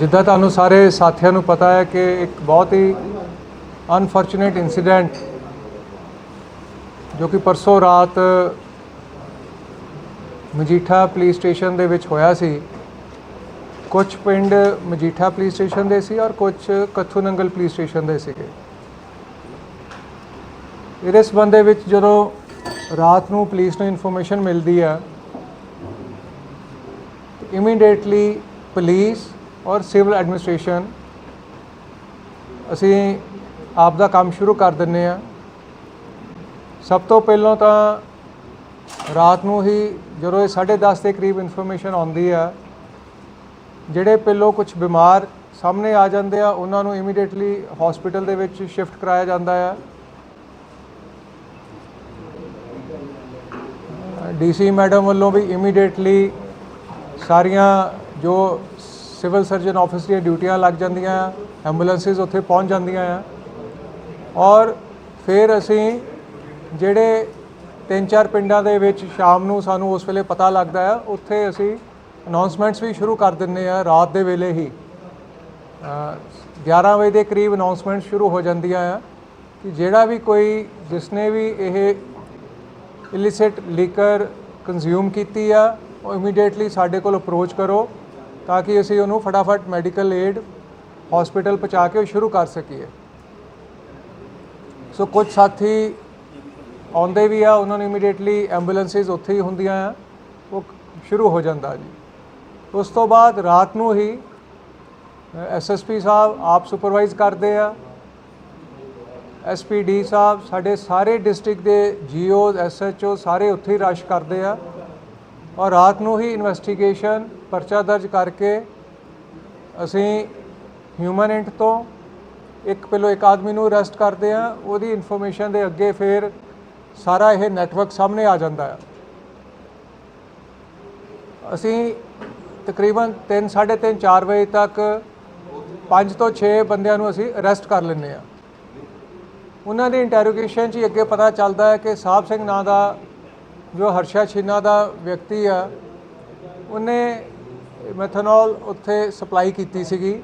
ਜਿੱਦਾਂ ਤੁਹਾਨੂੰ ਸਾਰੇ ਸਾਥੀਆਂ ਨੂੰ ਪਤਾ ਹੈ ਕਿ ਇੱਕ ਬਹੁਤ ਹੀ ਅਨਫੋਰਚੂਨੇਟ ਇਨਸੀਡੈਂਟ ਜੋ ਕਿ ਪਰਸੋਂ ਰਾਤ ਮਜੀਠਾ ਪੁਲਿਸ ਸਟੇਸ਼ਨ ਦੇ ਵਿੱਚ ਹੋਇਆ ਸੀ। ਕੁਝ ਪਿੰਡ ਮਜੀਠਾ ਪੁਲਿਸ ਸਟੇਸ਼ਨ ਦੇ ਸੀ ਔਰ ਕੁਝ ਕੱਥੂ ਨੰਗਲ ਪੁਲਿਸ ਸਟੇਸ਼ਨ ਦੇ ਸੀਗੇ। ਇਹਦੇ ਸੰਬੰਧ ਦੇ ਵਿੱਚ ਜਦੋਂ ਰਾਤ ਨੂੰ ਪੁਲਿਸ ਨੂੰ ਇਨਫੋਰਮੇਸ਼ਨ ਮਿਲਦੀ ਆ ਇਮੀਡੀਏਟਲੀ ਪੁਲਿਸ ਔਰ ਸਿਵਲ ਐਡਮਿਨਿਸਟ੍ਰੇਸ਼ਨ, ਅਸੀਂ ਆਪ ਦਾ ਕੰਮ ਸ਼ੁਰੂ ਕਰ ਦਿੰਨੇ ਆ ਸਭ ਤੋਂ ਪਹਿਲਾਂ ਤਾਂ ਰਾਤ ਨੂੰ ਹੀ ਜਦੋਂ ਇਹ 10:30 ਦੇ ਕਰੀਬ ਇਨਫੋਰਮੇਸ਼ਨ ਆਉਂਦੀ ਆ, ਜਿਹੜੇ ਪਹਿਲੋਂ ਕੁਝ ਬਿਮਾਰ ਸਾਹਮਣੇ ਆ ਜਾਂਦੇ ਆ, ਉਹਨਾਂ ਨੂੰ ਇਮੀਡੀਏਟਲੀ ਹਸਪੀਟਲ ਦੇ ਵਿੱਚ ਸ਼ਿਫਟ ਕਰਾਇਆ ਜਾਂਦਾ ਆ। ਡੀਸੀ ਮੈਡਮ ਵੱਲੋਂ ਵੀ ਇਮੀਡੀਏਟਲੀ ਸਾਰੀਆਂ ਜੋ ਸਿਵਲ ਸਰਜਨ ਆਫਿਸ ਦੀਆਂ ਡਿਊਟੀਆਂ ਲੱਗ ਜਾਂਦੀਆਂ ਆ ਐਂਬੂਲੈਂਸਿਸ ਉੱਥੇ ਪਹੁੰਚ ਜਾਂਦੀਆਂ ਆ। ਔਰ ਫਿਰ ਅਸੀਂ ਜਿਹੜੇ ਤਿੰਨ ਚਾਰ ਪਿੰਡਾਂ ਦੇ ਵਿੱਚ ਸ਼ਾਮ ਨੂੰ ਸਾਨੂੰ ਉਸ ਵੇਲੇ ਪਤਾ ਲੱਗਦਾ ਆ ਉੱਥੇ ਅਸੀਂ ਅਨਾਉਂਸਮੈਂਟਸ ਵੀ ਸ਼ੁਰੂ ਕਰ ਦਿੰਨੇ ਆ ਰਾਤ ਦੇ ਵੇਲੇ ਹੀ। ਅ, 11 ਵਜੇ ਦੇ ਕਰੀਬ ਅਨਾਉਂਸਮੈਂਟ ਸ਼ੁਰੂ ਹੋ ਜਾਂਦੀਆਂ ਆ ਕਿ ਜਿਹੜਾ ਵੀ ਕੋਈ ਜਿਸਨੇ ਵੀ ਇਹ ਇਲਿਸਿਟ ਲੀਕਰ ਕੰਜ਼ਿਊਮ ਕੀਤੀ ਆ ਉਹ ਇਮੀਡੀਏਟਲੀ ਸਾਡੇ ਕੋਲ ਅਪਰੋਚ ਕਰੋ। ਤਾਂ ਕਿ ਅਸੀਂ ਉਹਨੂੰ ਫਟਾਫਟ ਮੈਡੀਕਲ ਏਡ ਹਸਪੀਟਲ ਪਹੁੰਚਾ ਕੇ ਉਹ ਸ਼ੁਰੂ ਕਰ ਸਕੀਏ। ਸੋ ਕੁਝ ਸਾਥੀ ਆਉਂਦੇ ਵੀ ਆ, ਉਹਨਾਂ ਨੂੰ ਇਮੀਡੀਏਟਲੀ ਐਂਬੂਲੈਂਸਿਸ ਉੱਥੇ ਹੀ ਹੁੰਦੀਆਂ ਆ। ਉਹ ਸ਼ੁਰੂ ਹੋ ਜਾਂਦਾ ਜੀ। ਉਸ ਤੋਂ ਬਾਅਦ ਰਾਤ ਨੂੰ ਹੀ ਐਸਐਸਪੀ ਸਾਹਿਬ ਆਪ ਸੁਪਰਵਾਈਜ਼ ਕਰਦੇ ਆ। ਐਸਪੀਡੀ ਸਾਹਿਬ ਸਾਡੇ ਸਾਰੇ ਡਿਸਟ੍ਰਿਕਟ ਦੇ ਜੀਓਜ਼ ਐਸਐਚਓ ਸਾਰੇ ਉੱਥੇ ਹੀ ਰਸ਼ ਕਰਦੇ ਆ। ਔਰ ਰਾਤ ਨੂੰ ਹੀ ਇਨਵੈਸਟੀਗੇਸ਼ਨ ਪਰਚਾ ਦਰਜ ਕਰਕੇ ਅਸੀਂ ਹਿਊਮਨ ਇੰਟ ਤੋਂ ਇੱਕ ਪਹਿਲੋਂ ਇੱਕ ਆਦਮੀ ਨੂੰ ਅਰੈਸਟ ਕਰਦੇ ਆ ਉਹਦੀ ਇਨਫੋਰਮੇਸ਼ਨ ਦੇ ਅੱਗੇ ਫਿਰ ਸਾਰਾ ਇਹ ਨੈਟਵਰਕ ਸਾਹਮਣੇ ਆ ਜਾਂਦਾ ਹੈ। ਅਸੀਂ ਤਕਰੀਬਨ 3 3:30 4 ਵਜੇ ਤੱਕ 5 ਤੋਂ 6 ਬੰਦਿਆਂ ਨੂੰ ਅਸੀਂ ਅਰੈਸਟ ਕਰ ਲੈਂਦੇ ਆ ਉਹਨਾਂ ਦੀ ਇੰਟਰੋਗੇਸ਼ਨ 'ਚ ਹੀ ਅੱਗੇ ਪਤਾ ਚੱਲਦਾ ਹੈ ਕਿ ਸਾਹਿਬ ਸਿੰਘ ਨਾਂ ਦਾ ਜੋ ਹਰਸ਼ਾ ਛੀਨਾ ਦਾ ਵਿਅਕਤੀ ਆ, ਉਹਨੇ ਮੈਥਨੋਲ ਉੱਥੇ ਸਪਲਾਈ ਕੀਤੀ ਸੀਗੀ।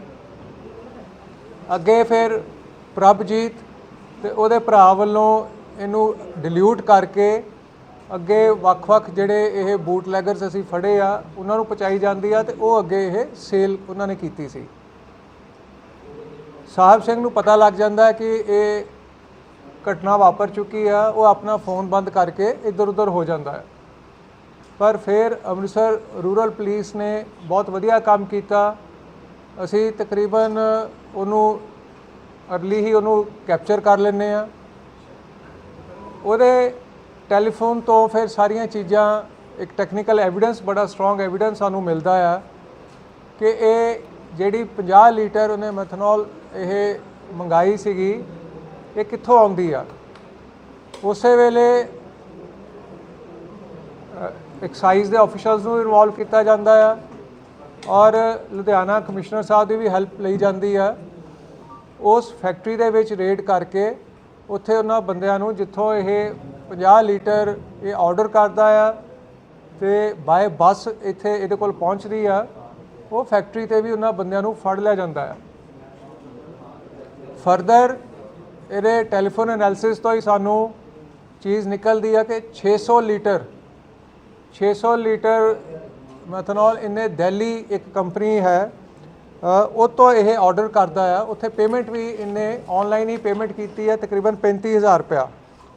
ਅੱਗੇ ਫਿਰ ਪ੍ਰਭਜੀਤ ਤੇ ਉਹਦੇ ਭਰਾ ਵੱਲੋਂ ਇਹਨੂੰ ਡਿਲੂਟ ਕਰਕੇ ਅੱਗੇ ਵੱਖ-ਵੱਖ ਜਿਹੜੇ ਇਹ ਬੂਟ ਲੈਗਰਸ ਅਸੀਂ ਫੜੇ ਆ, ਉਹਨਾਂ ਨੂੰ ਪਹੁੰਚਾਈ ਜਾਂਦੀ ਆ ਤੇ ਉਹ ਅੱਗੇ ਇਹ ਸੇਲ ਉਹਨਾਂ ਨੇ ਕੀਤੀ ਸੀ। ਸਾਹਿਬ ਸਿੰਘ ਨੂੰ ਪਤਾ ਲੱਗ ਜਾਂਦਾ ਕਿ ਇਹ ਘਟਨਾ ਵਾਪਰ ਚੁੱਕੀ ਆ, ਉਹ ਆਪਣਾ ਫੋਨ ਬੰਦ ਕਰਕੇ ਇੱਧਰ ਉੱਧਰ ਹੋ ਜਾਂਦਾ ਹੈ। ਪਰ ਫਿਰ ਅੰਮ੍ਰਿਤਸਰ ਰੂਰਲ ਪੁਲਿਸ ਨੇ ਬਹੁਤ ਵਧੀਆ ਕੰਮ ਕੀਤਾ। ਅਸੀਂ ਤਕਰੀਬਨ ਉਹਨੂੰ ਅਰਲੀ ਹੀ ਉਹਨੂੰ ਕੈਪਚਰ ਕਰ ਲੈਂਦੇ ਆ ਉਹਦੇ ਟੈਲੀਫੋਨ ਤੋਂ ਫਿਰ ਸਾਰੀਆਂ ਚੀਜ਼ਾਂ, ਇੱਕ ਟੈਕਨੀਕਲ ਐਵੀਡੈਂਸ ਬੜਾ ਸਟਰੋਂਗ ਐਵੀਡੈਂਸ ਸਾਨੂੰ ਮਿਲਦਾ ਆ ਕਿ ਇਹ ਜਿਹੜੀ 50 ਲੀਟਰ ਉਹਨੇ ਮੈਥਨੋਲ ਇਹ ਮੰਗਾਈ ਸੀਗੀ, ਇਹ ਕਿੱਥੋਂ ਆਉਂਦੀ ਆ? ਉਸੇ ਵੇਲੇ ਐਕਸਾਈਜ਼ ਦੇ ਆਫੀਸ਼ਲਸ ਨੂੰ ਇਨਵੋਲਵ ਕੀਤਾ ਜਾਂਦਾ ਆ। ਔਰ ਲੁਧਿਆਣਾ ਕਮਿਸ਼ਨਰ ਸਾਹਿਬ ਦੀ ਵੀ ਹੈਲਪ ਲਈ ਜਾਂਦੀ ਆ। ਉਸ ਫੈਕਟਰੀ ਦੇ ਵਿੱਚ ਰੇਡ ਕਰਕੇ ਉੱਥੇ ਉਹਨਾਂ ਬੰਦਿਆਂ ਨੂੰ ਜਿੱਥੋਂ ਇਹ 50 ਲੀਟਰ ਇਹ ਆਰਡਰ ਕਰਦਾ ਆ ਤੇ ਬਾਏ ਬੱਸ ਇੱਥੇ ਇਹਦੇ ਕੋਲ ਪਹੁੰਚਦੀ ਆ, ਉਹ ਫੈਕਟਰੀ ਤੇ ਵੀ ਉਹਨਾਂ ਬੰਦਿਆਂ ਨੂੰ ਫੜ ਲਿਆ ਜਾਂਦਾ ਆ। ਫਰਦਰ ਇਹਦੇ ਟੈਲੀਫੋਨ ਐਨਾਲਿਸਿਸ ਤੋਂ ਹੀ ਸਾਨੂੰ ਚੀਜ਼ ਨਿਕਲਦੀ ਆ ਕਿ 600 ਲੀਟਰ 600 ਲੀਟਰ ਮੈਥਨੋਲ ਇਹਨੇ ਦਿੱਲੀ ਇੱਕ ਕੰਪਨੀ ਹੈ ਉਹ ਤੋਂ ਇਹ ਆਰਡਰ ਕਰਦਾ ਆ। ਉੱਥੇ ਪੇਮੈਂਟ ਵੀ ਇਹਨੇ ਆਨਲਾਈਨ ਹੀ ਪੇਮੈਂਟ ਕੀਤੀ ਹੈ, ਤਕਰੀਬਨ 35000 ਰੁਪਇਆ।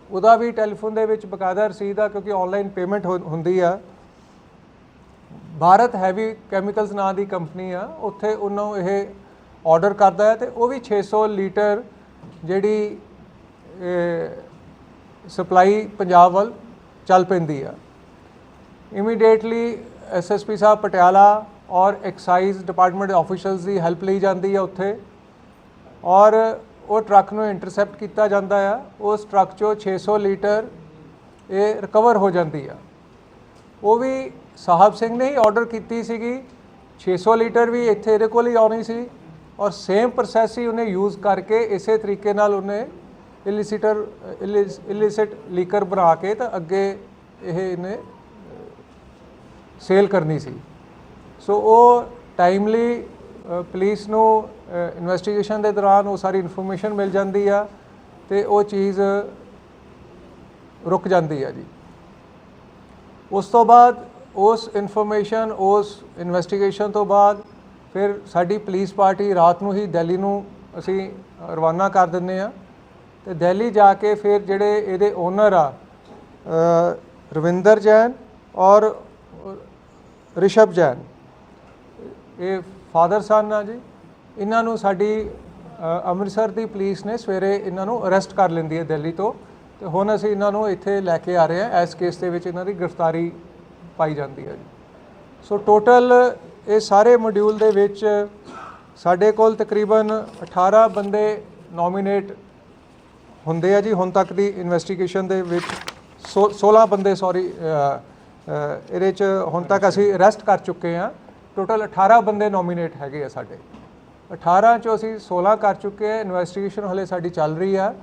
ਉਹਦਾ ਵੀ ਟੈਲੀਫੋਨ ਦੇ ਵਿੱਚ ਬਕਾਇਦਾ ਰਸੀਦ ਆ, ਕਿਉਂਕਿ ਆਨਲਾਈਨ ਪੇਮੈਂਟ ਹੁੰਦੀ ਆ। ਭਾਰਤ ਹੈਵੀ ਕੈਮੀਕਲਸ ਨਾਂ ਦੀ ਕੰਪਨੀ ਆ, ਉੱਥੇ ਉਹਨੂੰ ਇਹ ਆਰਡਰ ਕਰਦਾ ਹੈ ਤੇ ਉਹ ਵੀ 600 ਲੀਟਰ ਜਿਹੜੀ ਸਪਲਾਈ ਪੰਜਾਬ ਵੱਲ ਚੱਲ ਪੈਂਦੀ ਆ। ਇਮੀਡੀਏਟਲੀ ਐਸਐਸਪੀ ਸਾਹਿਬ ਪਟਿਆਲਾ ਔਰ ਐਕਸਾਈਜ਼ ਡਿਪਾਰਟਮੈਂਟ ਆਫੀਸ਼ਲਸ ਦੀ ਹੈਲਪ ਲਈ ਜਾਂਦੀ ਆ ਉੱਥੇ। ਔਰ ਉਹ ਟਰੱਕ ਨੂੰ ਇੰਟਰਸੈਪਟ ਕੀਤਾ ਜਾਂਦਾ ਆ। ਉਸ ਟਰੱਕ 'ਚੋਂ 600 ਲੀਟਰ ਇਹ ਰਿਕਵਰ ਹੋ ਜਾਂਦੀ ਆ। ਉਹ ਵੀ ਸਾਹਿਬ ਸਿੰਘ ਨੇ ਹੀ ਆਰਡਰ ਕੀਤੀ ਸੀਗੀ। 600 ਲੀਟਰ ਵੀ ਇੱਥੇ ਇਹਦੇ ਕੋਲ ਹੀ ਆਉਣੀ ਸੀ ਔਰ ਸੇਮ ਪ੍ਰੋਸੈਸ ਹੀ ਉਹਨੇ ਯੂਜ਼ ਕਰਕੇ ਇਸੇ ਤਰੀਕੇ ਨਾਲ ਉਹਨੇ ਇਲਿਸਿਟਰ ਇਲਿਸਿਟ ਲੀਕਰ ਬਣਾ ਕੇ ਤਾਂ ਅੱਗੇ ਇਹ ਇਹਨੇ ਸੇਲ ਕਰਨੀ ਸੀ। ਸੋ ਉਹ ਟਾਈਮਲੀ ਅ, ਪੁਲਿਸ ਨੂੰ ਇਨਵੈਸਟੀਗੇਸ਼ਨ ਦੇ ਦੌਰਾਨ ਉਹ ਸਾਰੀ ਇਨਫੋਰਮੇਸ਼ਨ ਮਿਲ ਜਾਂਦੀ ਆ ਤੇ ਉਹ ਚੀਜ਼ ਰੁਕ ਜਾਂਦੀ ਆ ਜੀ। ਉਸ ਤੋਂ ਬਾਅਦ ਉਸ ਇਨਫੋਰਮੇਸ਼ਨ ਉਸ ਇਨਵੈਸਟੀਗੇਸ਼ਨ ਤੋਂ ਬਾਅਦ ਫਿਰ ਸਾਡੀ ਪੁਲਿਸ ਪਾਰਟੀ ਰਾਤ ਨੂੰ ਹੀ ਦਿੱਲੀ ਨੂੰ ਅਸੀਂ ਰਵਾਨਾ ਕਰ ਦਿੰਦੇ ਆ। ਤੇ ਦਿੱਲੀ ਜਾ ਕੇ ਫਿਰ ਜਿਹੜੇ ਇਹਦੇ ਓਨਰ ਆ ਰਵਿੰਦਰ ਜੈਨ ਔਰ ਰਿਸ਼ਭ ਜੈਨ। ਇਹ ਫਾਦਰ ਸਨ ਆ ਜੀ। ਇਹਨਾਂ ਨੂੰ ਸਾਡੀ ਅੰਮ੍ਰਿਤਸਰ ਦੀ ਪੁਲਿਸ ਨੇ ਸਵੇਰੇ ਇਹਨਾਂ ਨੂੰ ਅਰੈਸਟ ਕਰ ਲੈਂਦੀ ਹੈ ਦਿੱਲੀ ਤੋਂ। ਤੇ ਹੁਣ ਅਸੀਂ ਇਹਨਾਂ ਨੂੰ ਇੱਥੇ ਲੈ ਕੇ ਆ ਰਹੇ ਹਾਂ। ਇਸ ਕੇਸ ਦੇ ਵਿੱਚ ਇਹਨਾਂ ਦੀ ਗ੍ਰਿਫਤਾਰੀ ਪਾਈ ਜਾਂਦੀ ਹੈ ਜੀ। ਸੋ ਟੋਟਲ ਇਹ ਸਾਰੇ ਮੋਡਿਊਲ ਦੇ ਵਿੱਚ ਸਾਡੇ ਕੋਲ ਤਕਰੀਬਨ 18 ਬੰਦੇ ਨੋਮੀਨੇਟ ਹੁੰਦੇ ਆ ਜੀ। ਹੁਣ ਤੱਕ ਦੀ ਇਨਵੈਸਟੀਗੇਸ਼ਨ ਦੇ ਵਿੱਚ ਸੋ- 16 ਬੰਦੇ, ਸੌਰੀ ਇਹਦੇ ਚ ਹੁਣ ਤੱਕ ਅਸੀਂ ਅਰੈਸਟ ਕਰ ਚੁੱਕੇ ਆ ਟੋਟਲ 18 ਬੰਦੇ ਨੋਮੀਨੇਟ ਹੈਗੇ ਆ ਸਾਡੇ। 18 ਚੋਂ ਅਸੀਂ 16 ਕਰ ਚੁੱਕੇ ਆ ਇਨਵੈਸਟੀਗੇਸ਼ਨ ਹਲੇ ਸਾਡੀ ਚੱਲ ਰਹੀ ਆ।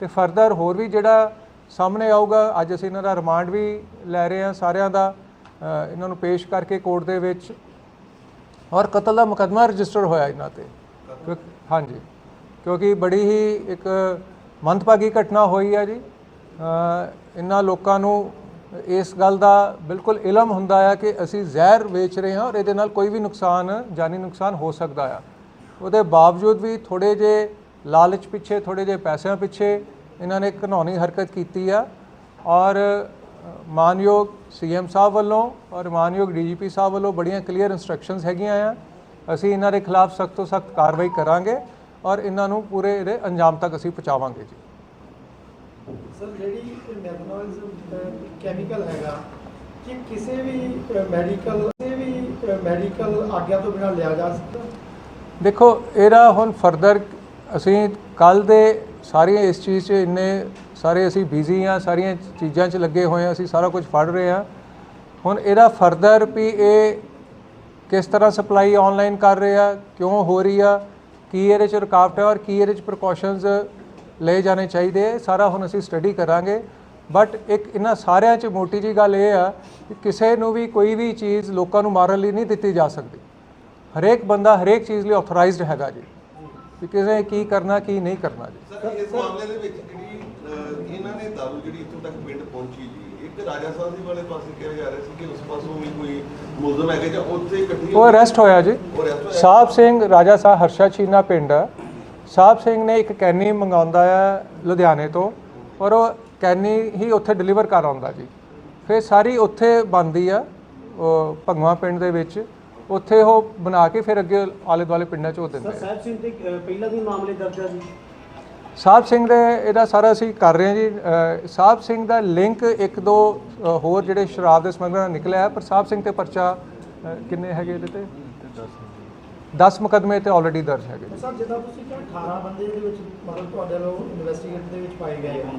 ਤੇ ਫਰਦਰ ਹੋਰ ਵੀ ਜਿਹੜਾ ਸਾਹਮਣੇ ਆਊਗਾ ਅੱਜ ਅਸੀਂ ਇਹਨਾਂ ਦਾ ਰਿਮਾਂਡ ਵੀ ਲੈ ਰਹੇ ਆ ਸਾਰਿਆਂ ਦਾ ਇਹਨਾਂ ਨੂੰ ਪੇਸ਼ ਕਰਕੇ ਕੋਰਟ ਦੇ ਵਿੱਚ। ਔਰ ਕਤਲ ਦਾ ਮੁਕੱਦਮਾ ਰਜਿਸਟਰ ਹੋਇਆ ਇਹਨਾਂ ਤੇ। ਹਾਂਜੀ। ਕਿਉਂਕਿ ਬੜੀ ਹੀ ਇੱਕ ਮੰਦਭਾਗੀ ਘਟਨਾ ਹੋਈ ਹੈ ਜੀ। ਇਹਨਾਂ ਲੋਕਾਂ ਨੂੰ ਇਸ ਗੱਲ ਦਾ ਬਿਲਕੁਲ ਇਲਮ ਹੁੰਦਾ ਆ ਕਿ ਅਸੀਂ ਜ਼ਹਿਰ ਵੇਚ ਰਹੇ ਹਾਂ ਔਰ ਇਹਦੇ ਨਾਲ ਕੋਈ ਵੀ ਨੁਕਸਾਨ ਜਾਨੀ ਨੁਕਸਾਨ ਹੋ ਸਕਦਾ ਆ। ਉਹਦੇ ਬਾਵਜੂਦ ਵੀ ਥੋੜੇ ਜੇ ਲਾਲਚ ਪਿੱਛੇ ਥੋੜੇ ਜੇ ਪੈਸਿਆਂ ਪਿੱਛੇ ਇਹਨਾਂ ਨੇ ਘਨੌਣੀ ਹਰਕਤ ਕੀਤੀ ਆ। ਔਰ ਅ, ਮਾਨਯੋਗ ਸੀਐਮ ਸਾਹਿਬ ਵੱਲੋਂ ਔਰ ਮਾਨਯੋਗ ਡੀਜੀਪੀ ਸਾਹਿਬ ਵੱਲੋਂ ਬੜੀਆਂ ਕਲੀਅਰ ਇਨਸਟਰਕਸ਼ਨਸ ਹੈਗੀਆਂ ਆ। ਅਸੀਂ ਇਹਨਾਂ ਦੇ ਖਿਲਾਫ ਸਖਤ ਤੋਂ ਸਖਤ ਕਾਰਵਾਈ ਕਰਾਂਗੇ ਔਰ ਇਹਨਾਂ ਨੂੰ ਪੂਰੇ ਇਹਦੇ ਅੰਜਾਮ ਤੱਕ ਅਸੀਂ ਪਹੁੰਚਾਵਾਂਗੇ ਜੀ। ਸਰ, ਜਿਹੜੀ ਮੈਥਨੋਲ ਕੈਮੀਕਲ ਹੈਗਾ, ਕਿ ਕਿਸੇ ਵੀ ਮੈਡੀਕਲ ਕਿਸੇ ਵੀ ਮੈਡੀਕਲ ਆਗਿਆ ਤੋਂ ਬਿਨਾਂ ਲਿਆ ਜਾ ਸਕਦਾ? ਦੇਖੋ, ਇਹਦਾ ਹੁਣ ਫਰਦਰ ਅਸੀਂ ਕੱਲ ਦੇ ਸਾਰੀਆਂ ਇਸ ਚੀਜ਼ 'ਚ ਇੰਨੇ ਸਾਰੇ ਅਸੀਂ ਬਿਜ਼ੀ ਆ ਸਾਰੀਆਂ ਚੀਜ਼ਾਂ 'ਚ ਲੱਗੇ ਹੋਏ ਆ ਅਸੀਂ ਸਾਰਾ ਕੁਝ ਫੜ ਰਹੇ ਆ ਹੁਣ ਇਹਦਾ ਫਰਦਰ ਵੀ ਇਹ ਕਿਸ ਤਰ੍ਹਾਂ ਸਪਲਾਈ ਆਨਲਾਈਨ ਕਰ ਰਹੇ ਆ ਕਿਉਂ ਹੋ ਰਹੀ ਆ, ਕੀ ਇਹਦੇ 'ਚ ਰੁਕਾਵਟ ਹੈ ਔਰ ਕੀ ਇਹਦੇ 'ਚ ਪ੍ਰੀਕਾਸ਼ਨਸ ਲਏ ਜਾਣੇ ਚਾਹੀਦੇ ਸਾਰਾ ਹੁਣ ਅਸੀਂ ਸਟੱਡੀ ਕਰਾਂਗੇ। ਬਟ ਇੱਕ ਇਹਨਾਂ ਸਾਰਿਆਂ 'ਚ ਮੋਟੀ ਜੀ ਗੱਲ ਇਹ ਆ ਕਿ ਕਿਸੇ ਨੂੰ ਵੀ ਕੋਈ ਵੀ ਚੀਜ਼ ਲੋਕਾਂ ਨੂੰ ਮਾਰਨ ਲਈ ਨਹੀਂ ਦਿੱਤੀ ਜਾ ਸਕਦੀ। ਹਰੇਕ ਬੰਦਾ ਹਰੇਕ ਚੀਜ਼ ਲਈ ਆਥੋਰਾਈਜ਼ਡ ਹੈਗਾ ਜੀ। ਕਿ ਕਿਸੇ ਕੀ ਕਰਨਾ ਕੀ ਨਹੀਂ ਕਰਨਾ ਜੀ। ਸਰ ਇਸ ਮਾਮਲੇ ਦੇ ਵਿੱਚ ਜਿਹੜੀ ਇਹਨਾਂ ਨੇ ਦਾਰੂ ਜਿਹੜੀ ਇੱਥੋਂ ਤੱਕ ਪਿੰਡ ਪਹੁੰਚੀ ਜੀ ਇੱਕ ਰਾਜਾ ਸਾਹਿਬ ਦੀ ਵਾਲੇ ਪਾਸੇ ਕਿਹਾ ਜਾ ਰਿਹਾ ਸੀ ਕਿ ਉਸ ਪਾਸੋਂ ਵੀ ਕੋਈ ਮੁਲਜ਼ਮ ਹੈਗੇ ਜਾਂ ਉੱਥੇ ਇਕੱਠੀ ਉਹ ਅਰੈਸਟ ਹੋਇਆ ਜੀ। ਸਾਹਿਬ ਸਿੰਘ ਰਾਜਾ ਸਾਹਿਬ ਹਰਸ਼ਾ ਚੀਨਾ ਪਿੰਡ ਆ। ਸਾਹਿਬ ਸਿੰਘ ਨੇ ਇੱਕ ਕੈਨੀ ਮੰਗਾਉਂਦਾ ਆ ਲੁਧਿਆਣੇ ਤੋਂ ਔਰ ਉਹ ਕੈਨੀ ਹੀ ਉੱਥੇ ਡਿਲੀਵਰ ਕਰ ਆਉਂਦਾ ਜੀ। ਫਿਰ ਸਾਰੀ ਉੱਥੇ ਬਣਦੀ ਆ ਉਹ ਭੰਗਵਾ ਪਿੰਡ ਦੇ ਵਿੱਚ। ਉੱਥੇ ਉਹ ਬਣਾ ਕੇ ਫਿਰ ਅੱਗੇ ਆਲੇ ਦੁਆਲੇ ਪਿੰਡਾਂ 'ਚ ਉਹ ਦਿੰਦੇ ਸਰ ਸਾਹਿਬ ਸਿੰਘ ਤੇ ਪਹਿਲਾਂ ਵੀ ਮਾਮਲੇ ਦਰਜ ਆ ਜੀ? ਸਾਹਿਬ ਸਿੰਘ ਦੇ ਇਹਦਾ ਸਾਰਾ ਅਸੀਂ ਕਰ ਰਹੇ ਹਾਂ ਜੀ। ਸਾਹਿਬ ਸਿੰਘ ਦਾ ਲਿੰਕ ਇੱਕ ਦੋ ਹੋਰ ਜਿਹੜੇ ਸ਼ਰਾਬ ਦੇ ਸਮਗਲਰ ਨਾਲ ਨਿਕਲਿਆ ਹੈ, ਪਰ ਸਾਹਿਬ ਸਿੰਘ ਤੇ ਪਰਚਾ ਕਿੰਨੇ ਹੈਗੇ ਇਹਦੇ ਤੇ? 10 ਮੁਕਦਮੇ ਤੇ ਆਲਰੇਡੀ ਦਰਜ ਹੈਗੇ ਜੀ। ਸਰ ਜਿੱਦਾਂ ਤੁਸੀਂ ਕਿਹਾ 18 ਬੰਦੇ ਦੇ ਵਿੱਚ ਮਤਲਬ ਤੁਹਾਡੇ ਵੱਲੋਂ ਇਨਵੈਸਟੀਗੇਟ ਦੇ ਵਿੱਚ ਪਾਏ ਗਏ ਆ।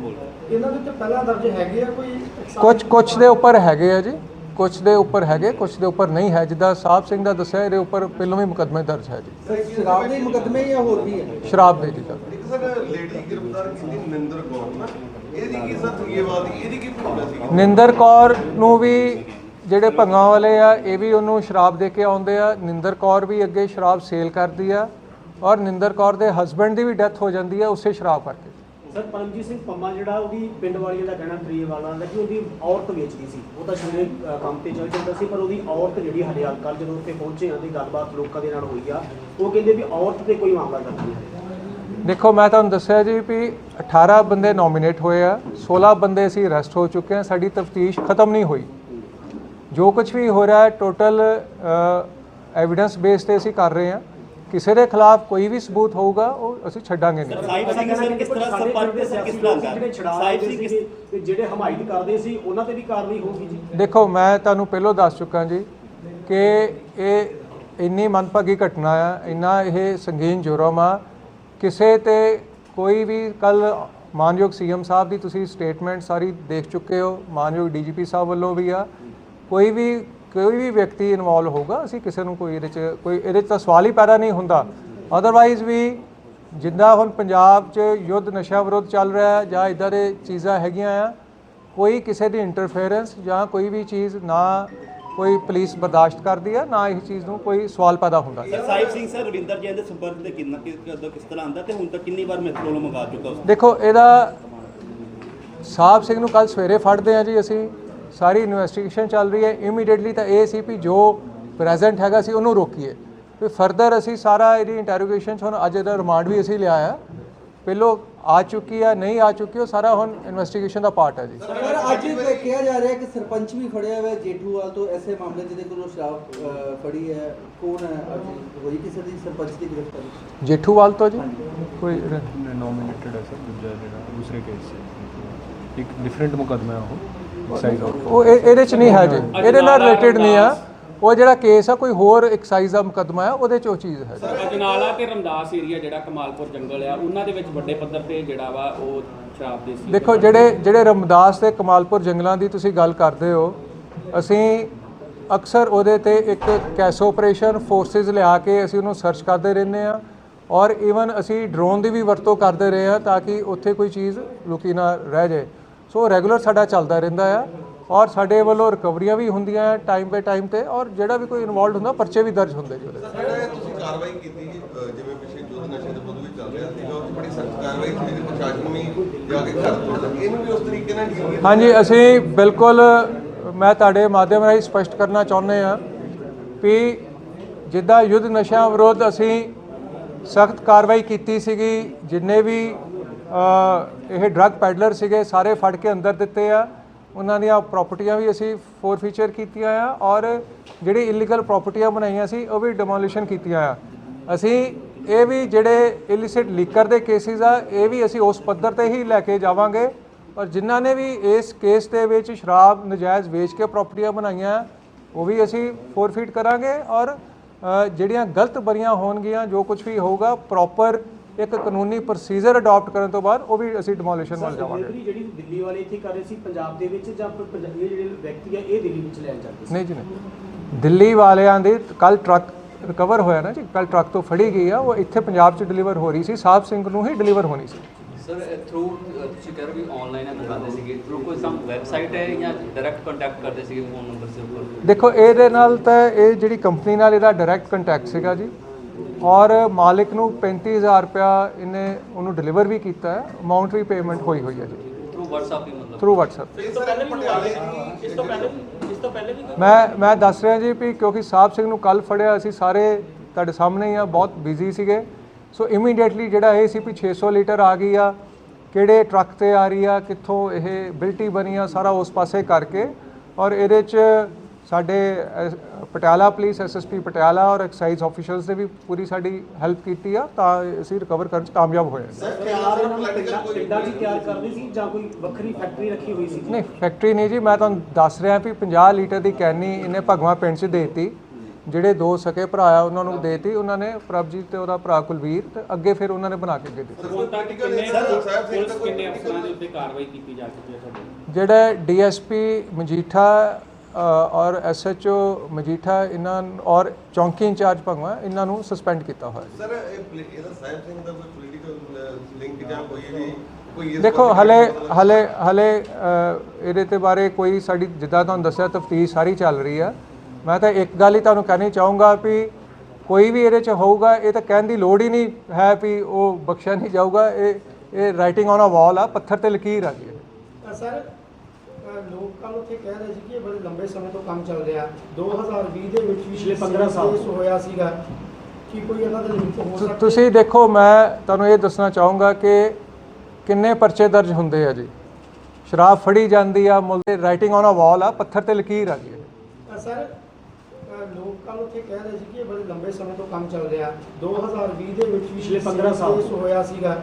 ਇਹਨਾਂ ਦੇ ਉੱਤੇ ਪਹਿਲਾਂ ਦਰਜ ਹੈਗੇ ਆ ਕੋਈ ਕੁਝ ਕੁਝ ਦੇ ਉੱਪਰ ਹੈਗੇ ਆ ਜੀ। ਕੁਝ ਦੇ ਉੱਪਰ ਹੈਗੇ ਕੁਝ ਦੇ ਉੱਪਰ ਨਹੀਂ ਹੈ। ਜਿੱਦਾਂ ਸਾਹਿਬ ਸਿੰਘ ਦਾ ਦੱਸਿਆ ਇਹਦੇ ਉੱਪਰ ਪਹਿਲਾਂ ਵੀ ਮੁਕਦਮੇ ਦਰਜ ਹੈ ਜੀ। ਸਰ ਸ਼ਰਾਬ ਦੇ ਮੁਕੱਦਮੇ ਜਾਂ ਹੋਰ ਵੀ ਹੈ? ਸ਼ਰਾਬ ਦੇ ਜੀ ਸਰ। ਇੱਕ ਸਰ ਲੇਡੀ ਗ੍ਰਿਫਤਾਰ ਕੀਤੀ ਨਿੰਦਰ ਕੌਰ ਨਾ। ਇਹਦੀ ਕੀ ਸਰ ਇਹਦੀ ਕੀ ਭੂਮਿਕਾ ਸੀ? ਨਿੰਦਰ ਕੌਰ ਨੂੰ ਵੀ ਜਿਹੜੇ ਭੰਗਾਂ ਵਾਲੇ ਆ ਇਹ ਵੀ ਉਹਨੂੰ ਸ਼ਰਾਬ ਦੇ ਕੇ ਆਉਂਦੇ ਆ। ਨਿੰਦਰ ਕੌਰ ਵੀ ਅੱਗੇ ਸ਼ਰਾਬ ਸੇਲ ਕਰਦੀ ਆ ਔਰ ਨਿੰਦਰ ਕੌਰ ਦੇ ਹਸਬੰਡ ਦੀ ਵੀ ਡੈਥ ਹੋ ਜਾਂਦੀ ਆ ਉਸੇ ਸ਼ਰਾਬ ਕਰਕੇ। ਸਰ ਪਰਮਜੀਤ ਸਿੰਘ ਪੰਮਾ ਜਿਹੜਾ ਉਹਦੀ ਪਿੰਡ ਵਾਲੀ ਦਾ ਕਹਿਣਾ ਤਰੀਏ ਵਾਲਾ ਦਾ ਕਿ ਉਹਦੀ ਔਰਤ ਵੇਚਦੀ ਸੀ। ਉਹ ਤਾਂ ਸ਼ੁਰੂ ਕੰਮ ਤੇ ਚੱਲ ਜਾਂਦਾ ਸੀ ਪਰ ਉਹਦੀ ਔਰਤ ਜਿਹੜੀ ਸਾਡੇ ਕੱਲ ਜਦੋਂ ਉੱਥੇ ਪਹੁੰਚੇ ਆ ਦੀ ਗੱਲਬਾਤ ਲੋਕਾਂ ਦੇ ਨਾਲ ਹੋਈ ਆ ਉਹ ਕਹਿੰਦੇ ਵੀ ਔਰਤ ਤੇ ਕੋਈ ਮਾਮਲਾ ਨਹੀਂ ਹੈ ਦੇਖੋ ਮੈਂ ਤੁਹਾਨੂੰ ਦੱਸਿਆ ਜੀ ਵੀ 18 ਬੰਦੇ ਨੋਮੀਨੇਟ ਹੋਏ ਆ 16 ਬੰਦੇ ਅਸੀਂ ਅਰੈਸਟ ਹੋ ਚੁੱਕੇ ਆ ਸਾਡੀ ਤਫਤੀਸ਼ ਖਤਮ ਨਹੀਂ ਹੋਈ। ਜੋ ਕੁਝ ਵੀ ਹੋ ਰਿਹਾ ਹੈ ਟੋਟਲ ਐਵੀਡੈਂਸ ਬੇਸ ਤੇ ਅਸੀਂ ਕਰ ਰਹੇ ਹਾਂ। ਕਿਸੇ ਦੇ ਖਿਲਾਫ ਕੋਈ ਵੀ ਸਬੂਤ ਹੋਊਗਾ ਉਹ ਅਸੀਂ ਛੱਡਾਂਗੇ ਨਹੀਂ। ਸਾਹਿਬ ਸਿੰਘ ਸਰ ਕਿਸ ਤਰ੍ਹਾਂ ਸੰਪਰਕ ਤੇ ਸਰ ਕਿਸ ਤਰ੍ਹਾਂ ਕਰ ਜਿਹੜੇ ਛੜਾ ਸਾਹਿਬ ਸਿੰਘ ਤੇ ਜਿਹੜੇ ਹਮਾਇਤ ਕਰਦੇ ਸੀ ਉਹਨਾਂ ਤੇ ਵੀ ਕਾਰਵਾਈ ਹੋਊਗੀ ਜੀ? ਦੇਖੋ ਮੈਂ ਤੁਹਾਨੂੰ ਪਹਿਲਾਂ ਦੱਸ ਚੁੱਕਾ ਜੀ ਕਿ ਇਹ ਇੰਨੀ ਮੰਦਭਾਗੀ ਘਟਨਾ ਆ ਇੰਨਾ ਇਹ ਸੰਗੀਨ ਜੁਰਮ ਆ। ਕਿਸੇ ਤੇ ਕੋਈ ਵੀ ਕੱਲ ਮਾਨਯੋਗ ਸੀਐਮ ਸਾਹਿਬ ਦੀ ਤੁਸੀਂ ਸਟੇਟਮੈਂਟ ਸਾਰੀ ਦੇਖ ਚੁੱਕੇ ਹੋ ਮਾਨਯੋਗ ਡੀਜੀਪੀ ਸਾਹਿਬ ਵੱਲੋਂ ਵੀ ਆ। ਕੋਈ ਵੀ ਕੋਈ ਵੀ ਵਿਅਕਤੀ ਇਨਵੋਲਵ ਹੋਊਗਾ ਅਸੀਂ ਕਿਸੇ ਨੂੰ ਕੋਈ ਇਹਦੇ ਚ ਕੋਈ ਇਹਦੇ ਚ ਤਾਂ ਸਵਾਲ ਹੀ ਪੈਦਾ ਨਹੀਂ ਹੁੰਦਾ। ਅਦਰਵਾਈਜ਼ ਵੀ ਜਿੱਦਾਂ ਹੁਣ ਪੰਜਾਬ 'ਚ ਯੁੱਧ ਨਸ਼ਾ ਵਿਰੋਧ ਚੱਲ ਰਿਹਾ ਹੈ ਜਾਂ ਇਦਾਂ ਦੇ ਚੀਜ਼ਾਂ ਹੈਗੀਆਂ ਆ ਕੋਈ ਕਿਸੇ ਦੀ ਇੰਟਰਫੇਰੈਂਸ ਜਾਂ ਕੋਈ ਵੀ ਚੀਜ਼ ਨਾ ਕੋਈ ਪੁਲਿਸ ਬਰਦਾਸ਼ਤ ਕਰਦੀ ਹੈ ਨਾ ਇਸ ਚੀਜ਼ ਨੂੰ ਕੋਈ ਸਵਾਲ ਪੈਦਾ ਹੁੰਦਾ। ਸਰ ਸਾਹਿਬ ਸਿੰਘ ਸਰ ਰਵਿੰਦਰ ਜੈਨ ਦੇ ਸੰਪਰਕ ਤੇ ਕਿੰਨਾ ਕਿਸ ਤਰ੍ਹਾਂ ਆਂਦਾ ਤੇ ਹੁਣ ਤੱਕ ਕਿੰਨੀ ਵਾਰ ਮੈਥਲੋਂ ਮੰਗਾ ਚੁੱਕਾ ਉਸ ਦੇਖੋ ਇਹਦਾ ਸਾਹਿਬ ਸਿੰਘ ਨੂੰ ਕੱਲ ਸਵੇਰੇ ਫੜਦੇ ਆ ਜੀ ਅਸੀਂ। ਸਾਰੀ ਇਨਵੈਸਟੀਗੇਸ਼ਨ ਚੱਲ ਰਹੀ ਹੈ। ਇਮੀਡੀਏਟਲੀ ਤਾਂ ਇਹ ਸੀ ਵੀ ਜੋ ਪ੍ਰੈਜ਼ੈਂਟ ਹੈਗਾ ਸੀ ਉਹਨੂੰ ਰੋਕੀਏ। ਫਿਰ ਫਰਦਰ ਅਸੀਂ ਸਾਰਾ ਇਹਦੀ ਇੰਟਰੋਗੇਸ਼ਨ ਹੁਣ ਅੱਜ ਇਹਦਾ ਰਿਮਾਂਡ ਵੀ ਅਸੀਂ ਲਿਆ ਆ ਪਹਿਲੋ ਆ ਚੁੱਕੀ ਹੈ ਨਹੀਂ ਆ ਚੁੱਕੀ ਉਹ ਸਾਰਾ ਹੁਣ ਇਨਵੈਸਟੀਗੇਸ਼ਨ ਦਾ ਪਾਰਟ ਹੈ ਜੀ। ਸਰ ਅੱਜ ਇਹ ਕਿਹਾ ਜਾ ਰਿਹਾ ਕਿ ਸਰਪੰਚ ਵੀ ਫੜਿਆ ਹੋਇਆ ਹੈ ਜੇਠੂਵਾਲ ਤੋਂ ਐਸੇ ਮਾਮਲੇ ਜਿਹਦੇ ਕੋਲੋਂ ਸ਼ਰਾਬ ਫੜੀ ਹੈ। ਕੌਣ ਹੈ ਅੱਜ? ਹੋਈ ਕਿਸੇ ਦੀ ਸਰਪੰਚ ਦੀ ਗ੍ਰਿਫਤਾਰੀ? ਜੇਠੂਵਾਲ ਤੋਂ ਜੀ? ਕੋਈ ਨੋਮੀਨੇਟਡ ਹੈ ਸਰ ਦੂਜਾ ਜਿਹੜਾ ਦੂਸਰੇ ਕੇਸ ਇੱਕ ਡਿਫਰੈਂਟ ਮੁਕਦਮਾ ਹੈ ਉਹ। ਐਕਸਾਈਜ਼ ਉਹ ਇਹ- ਇਹਦੇ ਚ ਨਹੀਂ ਹੈ ਜੀ ਇਹਦੇ ਨਾਲ ਰਿਲੇਟਡ ਨਹੀਂ ਆ। ਉਹ ਜਿਹੜਾ ਕੇਸ ਆ ਕੋਈ ਹੋਰ ਐਕਸਾਈਜ਼ ਦਾ ਮੁਕੱਦਮਾ ਹੈ ਉਹਦੇ ਚ ਉਹ ਚੀਜ਼ ਹੈ ਜੀ ਅਜਨਾਲਾ ਤੇ ਰਮਦਾਸ ਏਰੀਆ ਜਿਹੜਾ ਕਮਾਲਪੁਰ ਜੰਗਲ ਆ ਉਹਨਾਂ ਦੇ ਵਿੱਚ ਵੱਡੇ ਪੱਧਰ ਤੇ ਜਿਹੜਾ ਵਾ ਉਹ ਸ਼ਰਾਬ ਦੇ ਸੀ। ਦੇਖੋ ਜਿਹੜੇ ਜਿਹੜੇ ਰਮਦਾਸ ਤੇ ਕਮਾਲਪੁਰ ਜੰਗਲਾਂ ਦੀ ਤੁਸੀਂ ਗੱਲ ਕਰਦੇ ਹੋ ਅਸੀਂ ਅਕਸਰ ਉਹਦੇ ਤੇ ਇੱਕ ਕੈਸ ਆਪਰੇਸ਼ਨ ਫੋਰਸਿਸ ਲਿਆ ਕੇ ਅਸੀਂ ਉਹਨੂੰ ਸਰਚ ਕਰਦੇ ਰਹਿੰਦੇ ਆ ਔਰ ਈਵਨ ਅਸੀਂ ਡਰੋਨ ਦੀ ਵੀ ਵਰਤੋਂ ਕਰਦੇ ਰਹੇ ਆ ਤਾਂ ਕਿ ਉੱਥੇ ਕੋਈ ਚੀਜ਼ ਲੁਕੀ ਨਾ ਰਹਿ ਜਾਏ। ਸੋ ਰੈਗੂਲਰ ਸਾਡਾ ਚੱਲਦਾ ਰਹਿੰਦਾ ਆ ਔਰ ਸਾਡੇ ਵੱਲੋਂ ਰਿਕਵਰੀਆਂ ਵੀ ਹੁੰਦੀਆਂ ਆ ਟਾਈਮ ਬਾਈ ਟਾਈਮ ਤੇ ਔਰ ਜਿਹੜਾ ਵੀ ਕੋਈ ਇਨਵੋਲਡ ਹੁੰਦਾ ਪਰਚੇ ਵੀ ਦਰਜ ਹੁੰਦੇ ਜੀ ਉਹਦੇ ਤੇ। ਤੁਸੀਂ ਕਾਰਵਾਈ ਕੀਤੀ ਜਿਵੇਂ ਪਿੱਛੇ ਯੁੱਧ ਨਸ਼ੇ ਦੇ ਵਿਰੁੱਧ ਵੀ ਚੱਲ ਰਿਹਾ ਸੀਗਾ ਉਹ ਬੜੀ ਸਖਤ ਕਾਰਵਾਈ ਸੀ ਤੇ ਪ੍ਰਸ਼ਾਸਨ ਵੀ ਜਾ ਕੇ ਘਰ ਤੋੜ ਇਹਨੂੰ ਵੀ ਉਸ ਤਰੀਕੇ ਨਾਲ ਡੀਲ ਹਾਂਜੀ ਅਸੀਂ ਬਿਲਕੁਲ ਮੈਂ ਤੁਹਾਡੇ ਮਾਧਿਅਮ ਰਾਹੀਂ ਸਪਸ਼ਟ ਕਰਨਾ ਚਾਹੁੰਦੇ ਹਾਂ ਵੀ ਜਿੱਦਾਂ ਯੁੱਧ ਨਸ਼ਿਆਂ ਵਿਰੁੱਧ ਅਸੀਂ ਸਖਤ ਕਾਰਵਾਈ ਕੀਤੀ ਸੀਗੀ ਜਿੰਨੇ ਵੀ ਇਹ ਡਰੱਗ ਪੈਡਲਰ ਸੀਗੇ, ਸਾਰੇ ਫੜ ਕੇ ਅੰਦਰ ਦਿੱਤੇ ਆ। ਉਹਨਾਂ ਦੀਆਂ ਪ੍ਰਾਪਰਟੀਆਂ ਵੀ ਅਸੀਂ ਫੋਰਫੀਚਰ ਕੀਤੀਆਂ ਆ ਔਰ ਜਿਹੜੀ ਇਲੀਗਲ ਪ੍ਰਾਪਰਟੀਆਂ ਬਣਾਈਆਂ ਸੀ, ਉਹ ਵੀ ਡਿਮੋਲੀਸ਼ਨ ਕੀਤੀਆਂ ਆ। ਅਸੀਂ ਇਹ ਵੀ ਜਿਹੜੇ ਇਲਿਸਿਟ ਲੀਕਰ ਦੇ ਕੇਸਿਸ ਆ, ਇਹ ਵੀ ਅਸੀਂ ਉਸ ਪੱਧਰ ਤੇ ਹੀ ਲੈ ਕੇ ਜਾਵਾਂਗੇ। ਔਰ ਜਿਨ੍ਹਾਂ ਨੇ ਵੀ ਇਸ ਕੇਸ ਦੇ ਵਿੱਚ ਸ਼ਰਾਬ ਨਜਾਇਜ਼ ਵੇਚ ਕੇ ਪ੍ਰਾਪਰਟੀਆਂ ਬਣਾਈਆਂ, ਉਹ ਵੀ ਅਸੀਂ ਫੋਰਫੀਟ ਕਰਾਂਗੇ। ਔਰ ਜਿਹੜੀਆਂ ਗਲਤ ਬਰੀਆਂ ਹੋਣਗੀਆਂ, ਜੋ ਕੁਝ ਵੀ ਹੋਊਗਾ ਪ੍ਰੋਪਰ ਇੱਕ ਕਾਨੂੰਨੀ ਪ੍ਰੋਸੀਜਰ ਅਡਾਪਟ ਕਰਨ ਤੋਂ ਬਾਅਦ ਉਹ ਵੀ ਅਸੀਂ ਡਿਮੋਲੀਸ਼ਨ ਵੱਲ ਜਾਵਾਂਗੇ। ਡਿਲੀਵਰੀ ਜਿਹੜੀ ਦਿੱਲੀ ਵਾਲੇ ਇੱਥੇ ਕਰ ਰਹੇ ਸੀ ਪੰਜਾਬ ਦੇ ਵਿੱਚ ਜਾਂ ਪੰਜਾਬੀ ਜਿਹੜੇ ਵਿਅਕਤੀ ਆ ਇਹ ਦਿੱਲੀ ਵਿੱਚ ਲੈਣ ਜਾਂਦੇ ਸੀ? ਨਹੀਂ ਜੀ ਨਹੀਂ। ਦਿੱਲੀ ਵਾਲਿਆਂ ਦੇ ਕੱਲ ਟਰੱਕ ਰਿਕਵਰ ਹੋਇਆ ਨਾ ਜੀ ਕੱਲ ਟਰੱਕ ਤੋਂ ਫੜੀ ਗਈ ਆ ਉਹ ਇੱਥੇ ਪੰਜਾਬ 'ਚ ਡਿਲੀਵਰ ਹੋ ਰਹੀ ਸੀ ਸਾਹਿਬ ਸਿੰਘ ਨੂੰ ਹੀ ਡਿਲੀਵਰ ਹੋਣੀ ਸੀ। ਸਰ ਥਰੂ ਤੁਸੀਂ ਕਹਿ ਰਹੇ ਹੋ ਵੀ ਆਨਲਾਈਨ ਹੈ ਮੰਗਾਉਂਦੇ ਸੀਗੇ। ਥਰੂ ਕੋਈ ਸਮ ਵੈਬਸਾਈਟ ਹੈ ਜਾਂ ਡਾਇਰੈਕਟ ਕੰਟੈਕਟ ਕਰਦੇ ਸੀਗੇ ਫੋਨ ਨੰਬਰ ਸੇ ਉੱਪਰ? ਦੇਖੋ ਇਹਦੇ ਨਾਲ ਤਾਂ ਇਹ ਜਿਹੜੀ ਕੰਪਨੀ ਨਾਲ ਇਹਦਾ ਡਾਇਰੈਕਟ ਕੰਟੈਕਟ ਸੀਗਾ ਜੀ ਔਰ ਮਾਲਿਕ ਨੂੰ 35000 ਰੁਪਇਆ ਇਹਨੇ ਉਹਨੂੰ ਡਿਲੀਵਰ ਵੀ ਕੀਤਾ ਹੈ। ਅਮਾਉਂਟ ਵੀ ਪੇਮੈਂਟ ਹੋਈ ਹੋਈ ਹੈ ਜੀ। ਥਰੂ WhatsApp ਹੀ ਮਤਲਬ? ਥਰੂ WhatsApp ਇਸ ਤੋਂ ਪਹਿਲੇ ਵੀ ਇਸ ਤੋਂ ਪਹਿਲੇ ਇਸ ਤੋਂ ਪਹਿਲੇ ਵੀ ਮੈਂ ਮੈਂ ਦੱਸ ਰਿਹਾ ਜੀ ਵੀ ਕਿਉਂਕਿ ਸਾਹਿਬ ਸਿੰਘ ਨੂੰ ਕੱਲ ਫੜਿਆ ਅਸੀਂ ਸਾਰੇ ਤੁਹਾਡੇ ਸਾਹਮਣੇ ਹੀ ਆ ਬਹੁਤ ਬਿਜ਼ੀ ਸੀਗੇ। ਸੋ ਇਮੀਡੀਏਟਲੀ ਜਿਹੜਾ ਇਹ ਸੀ ਵੀ 600 ਲੀਟਰ ਆ ਗਈ ਆ ਕਿਹੜੇ ਟਰੱਕ ਤੇ ਆ ਰਹੀ ਆ ਕਿੱਥੋਂ ਇਹ ਬਿਲਟੀ ਬਣੀ ਆ ਸਾਰਾ ਉਸ ਪਾਸੇ ਕਰਕੇ। ਔਰ ਇਹਦੇ ਚ ਸਾਡੇ ਪਟਿਆਲਾ ਪੁਲਿਸ ਐਸਐਸਪੀ ਪਟਿਆਲਾ ਔਰ ਐਕਸਾਈਜ਼ ਆਫੀਸ਼ਲਸ ਨੇ ਵੀ ਪੂਰੀ ਸਾਡੀ ਹੈਲਪ ਕੀਤੀ ਆ ਤਾਂ ਅਸੀਂ ਰਿਕਵਰ ਕਰਨ ਚ ਕਾਮਯਾਬ ਹੋਏ ਹਾਂ। ਤਿਆਰ ਇਹਨਾਂ ਨੂੰ ਪਿੰਡਾਂ- ਪਿੰਡਾਂ 'ਚ ਹੀ ਤਿਆਰ ਕਰਦੇ ਸੀ ਜਾਂ ਕੋਈ ਵੱਖਰੀ ਫੈਕਟਰੀ ਰੱਖੀ ਹੋਈ ਸੀ? ਨਹੀਂ ਫੈਕਟਰੀ ਨਹੀਂ ਜੀ ਮੈਂ ਤੁਹਾਨੂੰ ਦੱਸ ਰਿਹਾ ਵੀ 50 ਲੀਟਰ ਦੀ ਕੈਨੀ ਇਹਨੇ ਭਗਵਾ ਪਿੰਡ 'ਚ ਦੇਤੀ ਜਿਹੜੇ ਦੋ ਸਕੇ ਭਰਾ ਆ ਉਹਨਾਂ ਨੂੰ ਦੇਤੀ ਉਹਨਾਂ ਨੇ ਪ੍ਰਭਜੀਤ ਤੇ ਉਹਦਾ ਭਰਾ ਕੁਲਵੀਰ ਤੇ ਅੱਗੇ ਫਿਰ ਉਹਨਾਂ ਨੇ ਬਣਾ ਕੇ ਅੱਗੇ ਦਿੱਤੀ ਕਿੰਨੇ ਅਫਸਰਾਂ ਦੇ ਉੱਤੇ ਕਾਰਵਾਈ ਕੀਤੀ ਜਾ ਚੁੱਕੀ ਹੈ ਤੁਹਾਡੇ ਜਿਹੜਾ ਡੀਐਸਪੀ ਮਜੀਠਾ ਔਰ ਐਸਐਚਓ ਮਜੀਠਾ ਇਹਨਾਂ ਔਰ ਚੌਂਕੀ ਇੰਚਾਰਜ ਭਗਵਾ ਇਹਨਾਂ ਨੂੰ ਸਸਪੈਂਡ ਕੀਤਾ ਹੋਇਆ। ਸਰ ਇਹਦਾ ਸਾਹਿਬ ਸਿੰਘ ਦਾ ਕੋਈ ਪੋਲੀਟੀਕਲ ਲਿੰਕ ਜਾਂ ਕੋਈ ਇਸ ਦੇਖੋ ਹਲੇ ਹਲੇ ਹਲੇ ਇਹਦੇ ਤੇ ਬਾਰੇ ਕੋਈ ਸਾਡੀ ਜਿੱਦਾਂ ਤੁਹਾਨੂੰ ਦੱਸਿਆ ਤਫਤੀਸ਼ ਸਾਰੀ ਚੱਲ ਰਹੀ ਆ। ਮੈਂ ਤਾਂ ਇੱਕ ਗੱਲ ਹੀ ਤੁਹਾਨੂੰ ਕਹਿਣੀ ਚਾਹੂੰਗਾ ਵੀ ਕੋਈ ਵੀ ਇਹਦੇ ਚ ਹੋਊਗਾ ਇਹ ਤਾਂ ਕਹਿਣ ਦੀ ਲੋੜ ਹੀ ਨਹੀਂ ਹੈ ਵੀ ਉਹ ਬਖਸ਼ਿਆ ਨਹੀਂ ਜਾਊਗਾ। ਇਹ ਇਹ ਰਾਈਟਿੰਗ ਔਨ ਅ ਵਾਲ ਆ ਪੱਥਰ ਤੇ ਲਕੀਰ ਆ ਗਈ ਸਰ ਲੋਕ ਕੱਲ ਉੱਥੇ ਕਹਿ ਰਹੇ ਸੀ ਕਿ ਇਹ ਬੜੇ ਲੰਬੇ ਸਮੇਂ ਤੋਂ ਕੰਮ ਚੱਲ ਰਿਹਾ। 2020 ਦੇ ਵਿੱਚ ਪਿਛਲੇ 15 ਸਾਲ ਹੋਇਆ ਸੀਗਾ ਕਿ ਕੋਈ ਇਹਨਾਂ ਦਾ ਲਿੰਕ ਹੋ ਸਕਦਾ। ਤੁਸੀਂ ਦੇਖੋ ਮੈਂ ਤੁਹਾਨੂੰ ਇਹ ਦੱਸਣਾ ਚਾਹੂੰਗਾ ਕਿ ਕਿੰਨੇ ਪਰਚੇ ਦਰਜ ਹੁੰਦੇ ਆ ਜੀ। ਸ਼ਰਾਬ ਫੜੀ ਜਾਂਦੀ ਆ ਮੁੱਲ ਤੇ ਰਾਈਟਿੰਗ ਔਨ ਅ ਵਾਲ ਆ ਪੱਥਰ ਤੇ ਲਕੀਰ ਆ ਗਈ ਸਰ ਲੋਕ ਕੱਲ ਉੱਥੇ ਕਹਿ ਰਹੇ ਸੀ ਕਿ ਇਹ ਬੜੇ ਲੰਬੇ ਸਮੇਂ ਤੋਂ ਕੰਮ ਚੱਲ ਰਿਹਾ। 2020 ਦੇ ਵਿੱਚ ਪਿਛਲੇ 15 ਸਾਲ ਹੋਇਆ ਸੀਗਾ।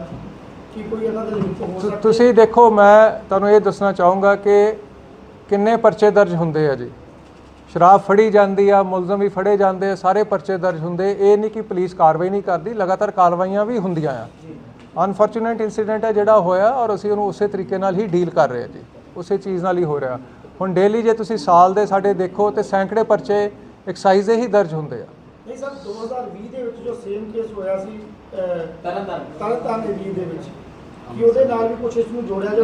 ਕਿ ਕੋਈ ਇਹਨਾਂ ਦਾ ਲਿੰਕ ਹੋ ਤੁ- ਸਕਦਾ ਤੁਸੀਂ ਦੇਖੋ ਮੈਂ ਤੁਹਾਨੂੰ ਇਹ ਦੱਸਣਾ ਚਾਹੂੰਗਾ ਕਿ ਕਿੰਨੇ ਪਰਚੇ ਦਰਜ ਹੁੰਦੇ ਆ ਜੀ। ਸ਼ਰਾਬ ਫੜੀ ਜਾਂਦੀ ਆ ਮੁਲਜ਼ਮ ਵੀ ਫੜੇ ਜਾਂਦੇ ਆ ਸਾਰੇ ਪਰਚੇ ਦਰਜ ਹੁੰਦੇ। ਇਹ ਨਹੀਂ ਕਿ ਪੁਲਿਸ ਕਾਰਵਾਈ ਨਹੀਂ ਕਰਦੀ ਲਗਾਤਾਰ ਕਾਰਵਾਈਆਂ ਵੀ ਹੁੰਦੀਆਂ ਆ। ਅਨਫੋਰਚੂਨੇਟ ਇਨਸੀਡੈਂਟ ਹੈ ਜਿਹੜਾ ਹੋਇਆ ਔਰ ਅਸੀਂ ਉਹਨੂੰ ਉਸੇ ਤਰੀਕੇ ਨਾਲ ਹੀ ਡੀਲ ਕਰ ਰਹੇ ਹਾਂ ਜੀ। ਉਸੇ ਚੀਜ਼ ਨਾਲ ਹੀ ਹੋ ਰਿਹਾ। ਹੁਣ ਡੇਲੀ ਜੇ ਤੁਸੀਂ ਸਾਲ ਦੇ ਸਾਡੇ ਦੇਖੋ ਤੇ ਸੈਂਕੜੇ ਪਰਚੇ ਐਕਸਾਈਜ਼ ਦੇ ਹੀ ਦਰਜ ਹੁੰਦੇ ਆ। ਨਹੀਂ ਸਰ 2020 ਦੇ ਵਿੱਚ ਜੋ ਸੇਮ ਕੇਸ ਹੋਇਆ ਸੀ ਤਰਨਤਾਰਨ। ਤਰਨਤਾਰਨ ਏਰੀਏ ਦੇ ਵਿੱਚ।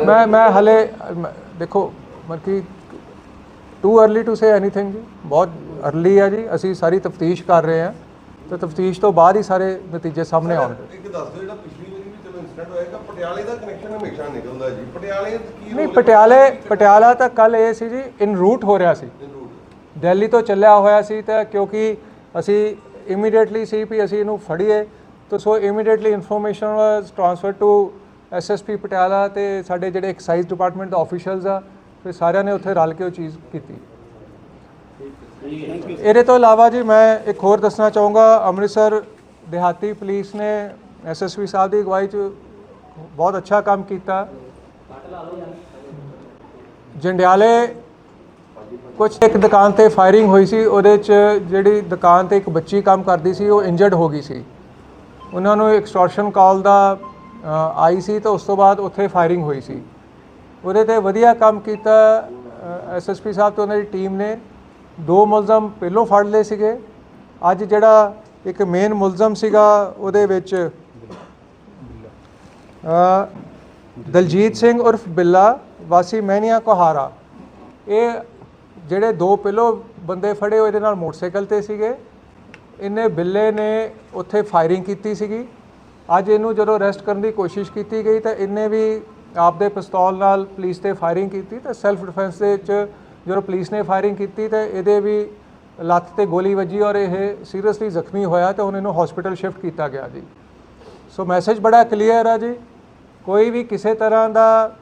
ਮੈਂ ਮੈਂ ਹਲੇ ਦੇਖੋ ਮਤਲਬ ਕਿ too early to say anything ਜੀ। ਬਹੁਤ ਅਰਲੀ ਆ ਜੀ। ਅਸੀਂ ਸਾਰੀ ਤਫਤੀਸ਼ ਕਰ ਰਹੇ ਹਾਂ। ਤੇ ਤਫਤੀਸ਼ ਤੋਂ ਬਾਅਦ ਹੀ ਸਾਰੇ ਨਤੀਜੇ ਸਾਹਮਣੇ ਆਉਣਗੇ। ਇੱਕ ਦੱਸ ਦਿਓ ਜਿਹੜਾ ਪਿਛਲੀ ਵਾਰੀ ਵੀ ਚਲੋ ਇਨਸੀਡੈਂਟ ਹੋਇਆ ਹੈਗਾ ਪਟਿਆਲੇ ਦਾ ਕਨੈਕਸ਼ਨ ਹਮੇਸ਼ਾ ਨਿਕਲਦਾ ਜੀ। ਪਟਿਆਲੇ ਕੀ ਨਹੀਂ ਪਟਿਆਲੇ ਪਟਿਆਲਾ ਤਾਂ ਕੱਲ ਇਹ ਸੀ ਜੀ ਇਨ ਰੂਟ ਹੋ ਰਿਹਾ ਸੀ। ਦਿੱਲੀ ਤੋਂ ਚੱਲਿਆ ਹੋਇਆ ਸੀ ਤਾਂ ਕਿਉਂਕਿ ਅਸੀਂ ਇਮੀਡੀਏਟਲੀ ਸੀ ਵੀ ਅਸੀਂ ਇਹਨੂੰ ਫੜੀਏ। ਤਾਂ so immediately information was transfer to SSP Patiala ਤੇ ਸਾਡੇ ਜਿਹੜੇ ਐਕਸਾਈਜ਼ ਡਿਪਾਰਟਮੈਂਟ ਦੇ ਆਫੀਸ਼ੀਅਲਸ ਆ, ਫਿਰ ਸਾਰਿਆਂ ਨੇ ਉੱਥੇ ਰਲ ਕੇ ਉਹ ਚੀਜ਼ ਕੀਤੀ। ਇਹਦੇ ਤੋਂ ਇਲਾਵਾ ਜੀ ਮੈਂ ਇੱਕ ਹੋਰ ਦੱਸਣਾ ਚਾਹੂੰਗਾ, ਅੰਮ੍ਰਿਤਸਰ ਦਿਹਾਤੀ ਪੁਲਿਸ ਨੇ ਐਸਐਸਪੀ ਸਾਹਿਬ ਦੀ ਅਗਵਾਈ 'ਚ ਬਹੁਤ ਅੱਛਾ ਕੰਮ ਕੀਤਾ। ਜੰਡਿਆਲੇ ਕੁਝ ਇੱਕ ਦੁਕਾਨ ਤੇ ਫਾਇਰਿੰਗ ਹੋਈ ਸੀ, ਉਹਦੇ 'ਚ ਜਿਹੜੀ ਦੁਕਾਨ ਤੇ ਇੱਕ ਬੱਚੀ ਕੰਮ ਕਰਦੀ ਸੀ, ਉਹ ਇੰਜਰਡ ਹੋ ਗਈ ਸੀ। ਉਹਨਾਂ ਨੂੰ ਐਕਸਟੋਰਸ਼ਨ ਕਾਲ ਦਾ ਆਈ ਸੀ ਤਾਂ ਉਸ ਤੋਂ ਬਾਅਦ ਉੱਥੇ ਫਾਇਰਿੰਗ ਹੋਈ ਸੀ। ਉਹਦੇ ਤੇ ਵਧੀਆ ਕੰਮ ਕੀਤਾ ਐਸਐਸਪੀ ਸਾਹਿਬ ਤੇ ਉਹਨਾਂ ਦੀ ਟੀਮ ਨੇ। ਦੋ ਮੁਲਜ਼ਮ ਪਹਿਲੋਂ ਫੜ ਲਏ ਸੀਗੇ। ਅੱਜ ਜਿਹੜਾ ਇੱਕ ਮੇਨ ਮੁਲਜ਼ਮ ਸੀਗਾ, ਉਹਦੇ ਵਿੱਚ ਦਲਜੀਤ ਸਿੰਘ ਉਰਫ ਬਿੱਲਾ, ਵਾਸੀ ਮਹਿਨੀਆ ਕੋਹਾਰਾ। ਇਹ ਜਿਹੜੇ ਦੋ ਪਹਿਲੋਂ ਬੰਦੇ ਫੜੇ ਹੋਏ ਇਹਦੇ ਨਾਲ ਮੋਟਰਸਾਈਕਲ ਤੇ ਸੀਗੇ। ਇਹਨੇ ਬਿੱਲੇ ਨੇ ਉੱਥੇ ਫਾਇਰਿੰਗ ਕੀਤੀ ਸੀਗੀ। ਅੱਜ ਇਹਨੂੰ ਜਦੋਂ ਅਰੈਸਟ ਕਰਨ ਦੀ ਕੋਸ਼ਿਸ਼ ਕੀਤੀ ਗਈ ਤਾਂ ਇਹਨੇ ਵੀ ਆਪਦੇ ਪਿਸਤੌਲ ਨਾਲ ਪੁਲਿਸ ਤੇ ਫਾਇਰਿੰਗ ਕੀਤੀ ਤਾਂ ਸੈਲਫ ਡਿਫੈਂਸ ਦੇ ਵਿੱਚ ਜਦੋਂ ਪੁਲਿਸ ਨੇ ਫਾਇਰਿੰਗ ਕੀਤੀ ਤਾਂ ਇਹਦੇ ਵੀ ਲੱਤ ਤੇ ਗੋਲੀ ਵੱਜੀ ਔਰ ਇਹ ਸੀਰੀਅਸਲੀ ਜ਼ਖਮੀ ਹੋਇਆ ਤੇ ਹੁਣ ਇਹਨੂੰ ਹਸਪੀਟਲ ਸ਼ਿਫਟ ਕੀਤਾ ਗਿਆ ਜੀ। ਸੋ ਮੈਸੇਜ ਬੜਾ ਕਲੀਅਰ ਆ ਜੀ। ਕੋਈ ਵੀ ਕਿਸੇ ਤਰ੍ਹਾਂ ਦਾ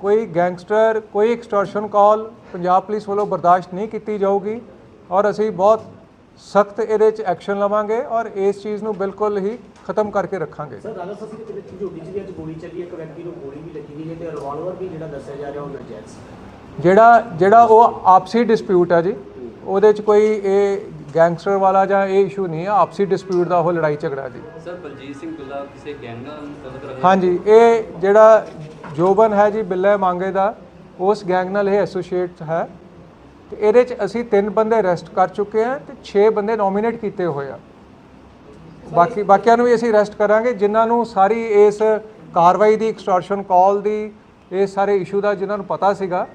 ਕੋਈ ਗੈਂਗਸਟਰ ਕੋਈ ਐਕਸਟੋਰਸ਼ਨ ਕਾਲ ਪੰਜਾਬ ਪੁਲਿਸ ਵੱਲੋਂ ਬਰਦਾਸ਼ਤ ਨਹੀਂ ਕੀਤੀ ਜਾਊਗੀ ਔਰ ਅਸੀਂ ਬਹੁਤ ਸਖਤ ਇਹਦੇ 'ਚ ਐਕਸ਼ਨ ਲਵਾਂਗੇ ਔਰ ਇਸ ਚੀਜ਼ ਨੂੰ ਬਿਲਕੁਲ ਹੀ ਖਤਮ ਕਰਕੇ ਰੱਖਾਂਗੇ। ਸਰ ਰਾਜਾ ਸਸੀ ਦੇ ਵਿੱਚ ਝੋਟੀ ਵੀ ਅੱਜ ਗੋਲੀ ਚੱਲੀ ਇੱਕ ਵਿਅਕਤੀ ਨੂੰ ਗੋਲੀ ਵੀ ਲੱਗੀ ਗਈ ਹੈ ਤੇ ਰਿਵਾਲਵਰ ਵੀ ਜਿਹੜਾ ਦੱਸਿਆ ਜਾ ਰਿਹਾ ਉਹ ਨਜਾਇਜ਼ ਸੀ ਜਿਹੜਾ ਜਿਹੜਾ ਉਹ ਆਪਸੀ ਡਿਸਪਿਊਟ ਹੈ ਜੀ ਉਹਦੇ 'ਚ ਕੋਈ ਇਹ ਗੈਂਗਸਟਰ ਵਾਲਾ ਜਾਂ ਇਹ ਇਸ਼ੂ ਨਹੀਂ ਹੈ ਆਪਸੀ ਡਿਸਪਿਊਟ ਦਾ ਉਹ ਲੜਾਈ ਝਗੜਾ ਜੀ। ਸਰ ਬਲਜੀਤ ਸਿੰਘ ਦੁੱਲਾ ਕਿਸੇ ਗੈਂਗ ਨਾਲ ਸੰਬੰਧ ਰੱਖਦਾ ਹਾਂਜੀ ਇਹ ਜਿਹੜਾ ਜੋਬਨ ਹੈ ਜੀ ਬਿੱਲੇ ਮੰਗੇ ਦਾ ਉਸ ਗੈਂਗ ਨਾਲ ਇਹ ਐਸੋਸੀਏਟ ਹੈ। ਤੇ ਇਹਦੇ 'ਚ ਅਸੀਂ ਤਿੰਨ ਬੰਦੇ ਅਰੈਸਟ ਕਰ ਚੁੱਕੇ ਹਾਂ ਤੇ 6 ਬੰਦੇ ਨੋਮੀਨੇਟ ਕੀਤੇ ਹੋਏ ਆ। ਬਾਕੀ ਬਾਕੀਆਂ ਨੂੰ ਵੀ ਅਸੀਂ ਅਰੈਸਟ ਕਰਾਂਗੇ ਜਿਨ੍ਹਾਂ ਨੂੰ ਸਾਰੀ ਇਸ ਕਾਰਵਾਈ ਦੀ ਐਕਸਟੋਰਸ਼ਨ ਕਾਲ ਦੀ ਇਹ ਸਾਰੇ ਇਸ਼ੂ ਦਾ ਜਿਨ੍ਹਾਂ ਨੂੰ ਪਤਾ ਸੀਗਾ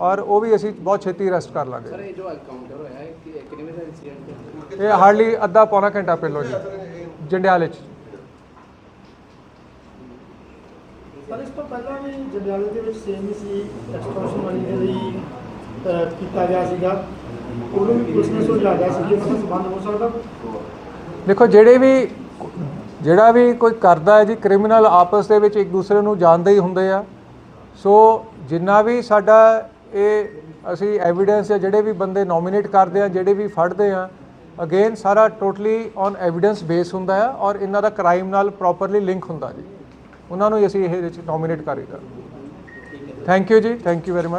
ਔਰ ਉਹ ਵੀ ਅਸੀਂ ਬਹੁਤ ਛੇਤੀ ਅਰੈਸਟ ਕਰ ਲਾਂਗੇ। ਇਹ ਜੋ ਐਨਕਾਊਂਟਰ ਹੋਇਆ ਹੈ ਕਿ ਕਿੰਨੇ ਵਜੇ ਦਾ ਇਨਸੀਡੈਂਟ ਇਹ ਹਾਰਡਲੀ ਅੱਧਾ ਪੌਣਾ ਘੰਟਾ ਪਹਿਲਾਂ ਜੀ ਜੰਡਿਆਲੇ 'ਚ। ਪਰ ਇਸ ਤੋਂ ਪਹਿਲਾਂ ਵੀ ਜੰਡਿਆਲੇ ਦੇ ਵਿੱਚ ਸੇਮ ਹੀ ਸੀ ਐਕਸਟੋਰਸ਼ਨ ਮਨੀ ਦੇ ਲਈ ਅਹ, ਕੀਤਾ ਗਿਆ ਸੀਗਾ। ਉਹਨੂੰ ਵੀ ਪੁਲਿਸ ਨੇ ਸੁਲਝਾਇਆ ਸੀ ਕਿ ਇਸ ਨਾਲ ਸੰਬੰਧ ਹੋ ਸਕਦਾ। ਦੇਖੋ, ਜਿਹੜੇ ਵੀ, ਜਿਹੜਾ ਵੀ ਕੋਈ ਕਰਦਾ ਹੈ ਜੀ, ਕ੍ਰਿਮੀਨਲ ਆਪਸ ਦੇ ਵਿੱਚ ਇੱਕ ਦੂਸਰੇ ਨੂੰ ਜਾਣਦੇ ਹੀ ਹੁੰਦੇ ਆ। ਸੋ ਜਿੰਨਾ ਵੀ ਸਾਡਾ ਇਹ ਅਸੀਂ ਐਵੀਡੈਂਸ ਜਾਂ ਜਿਹੜੇ ਵੀ ਬੰਦੇ ਨੋਮੀਨੇਟ ਕਰਦੇ ਆ, ਜਿਹੜੇ ਵੀ ਫੜਦੇ ਆ ਅਗੇਨ ਸਾਰਾ ਟੋਟਲੀ ਔਨ ਐਵੀਡੈਂਸ ਬੇਸ ਹੁੰਦਾ ਹੈ ਔਰ ਇਹਨਾਂ ਦਾ ਕ੍ਰਾਈਮ ਨਾਲ ਪ੍ਰੋਪਰਲੀ ਲਿੰਕ ਹੁੰਦਾ ਜੀ। ਉਹਨਾਂ ਨੂੰ ਹੀ ਅਸੀਂ ਇਹ ਵਿੱਚ ਨੋਮੀਨੇਟ ਕਰੀਦਾ ਥੈਂਕ ਯੂ ਜੀ ਥੈਂਕ ਯੂ ਵੈਰੀ ਮਚ